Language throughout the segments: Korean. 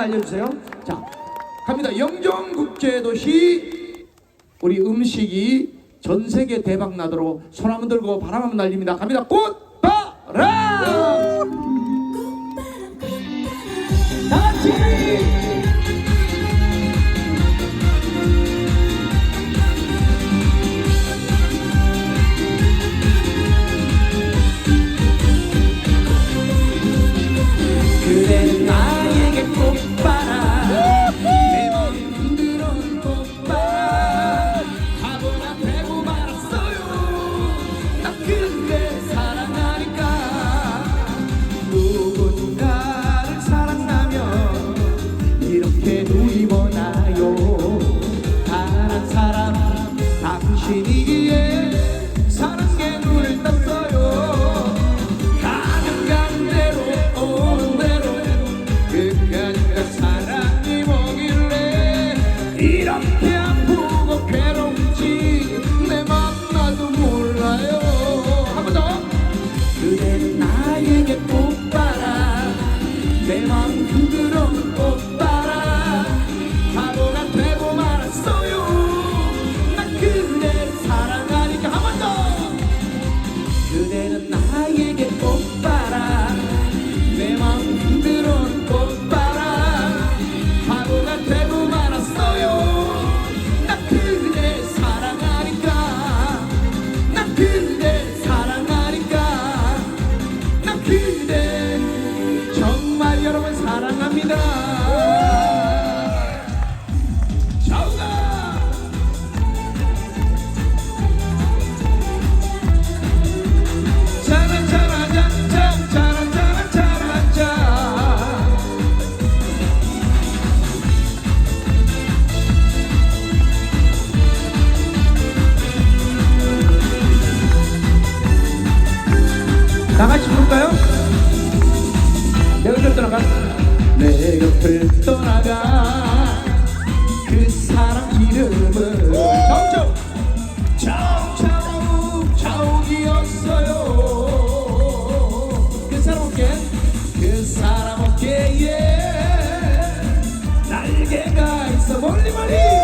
알려주세요. 자, 갑니다. 영종국제도시 우리 음식이 전 세계 대박 나도록 손 한번 들고 바람 한번 날립니다. 갑니다. 꽃바람! 다 같이! 꽃바람 내맘 흔들어온 꽃바람 바보가 되고 말았어요 나 그대 사랑하니까 누군가를 사랑하면 이렇게 눈이 머나요 다른 사람 당신이 나에게 꽃바람 내맘 흔들어온 꽃 그대 정말 여러분 사랑합니다 부를까요? 내 곁을 떠나가. 내 곁을 떠나가. 그 사람 이름은 정정 자욱자욱 자욱이었어요. 그그 사람 어깨에 날개가 있어 멀리 멀리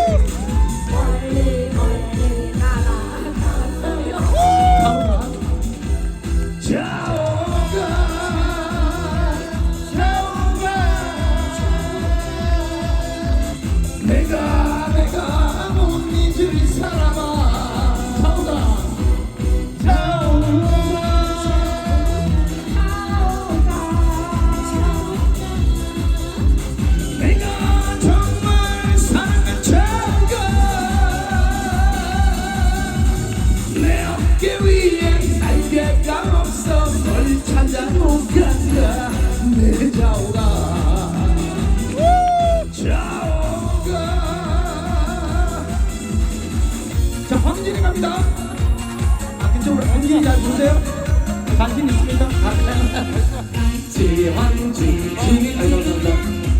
아 그쪽으로 황진이 잘 보세요. 자신 있습니까? 지 황진 진이 아니 감사합니다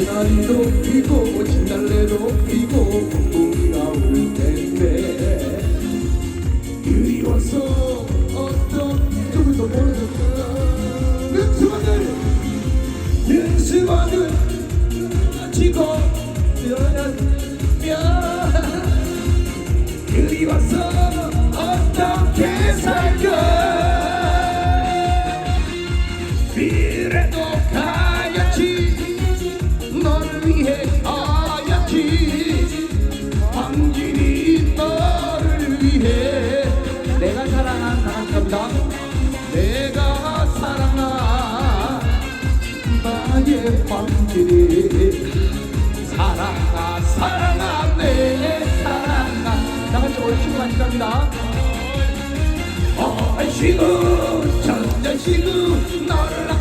개나리도 피고 진달래도 피고 봄비가 올 텐데. 그리워서 어떤 조금도 모르겠다. 능수관을 능수관을 지고 떠나면. 그리워서 황진이 너를 위해 내가 사랑한 사랑합니다 내가 사랑한 나의 황진이 사랑아 사랑아 내 사랑아 다 같이 올려 같이 갑니다. 얼씨구 전전시구 너를